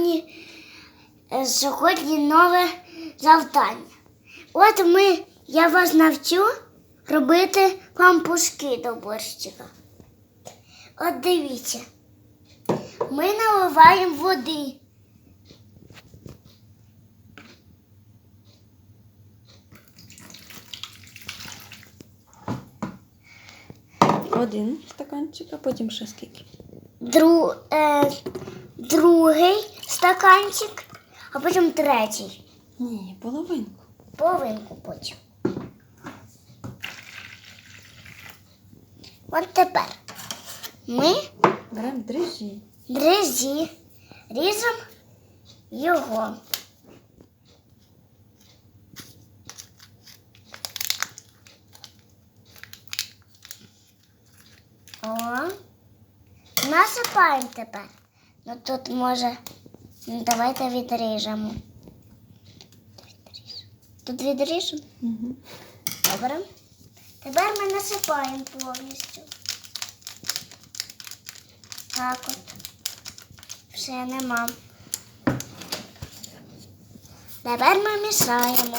сьогодні, е, сьогодні нове завдання. От ми, я вас навчу робити пампушки до борщика. От дивіться. Ми наливаємо води. Один стаканчик, а потім ще скільки. Дру, е, другий стаканчик, а потім третій. Ні, половинку. Половинку потім. От тепер ми Беремо дріжджі. дрезі різом його. О, насипаємо тепер. Ну тут може. Ну, давайте відріжемо. Тут відріжемо. Угу. Добре. Тепер ми насипаємо повністю. Так от. Все нема. Тепер ми мішаємо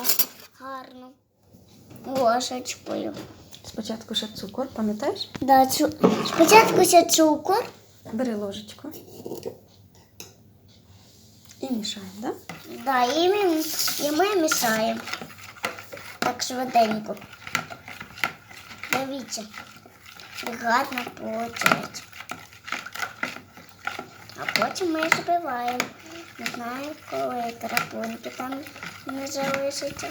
гарно. Ложечкою. Спочатку ще цукор, пам'ятаєш? Да, цу... Спочатку ще цукор. Бери ложечку. Мішаємо, так? Да? Да, і, мы, і ми мішаємо. Так швиденько. Дивіться. Гарно виходить. А потім ми збиваємо. Не знаю, коли крапунки там не залишиться.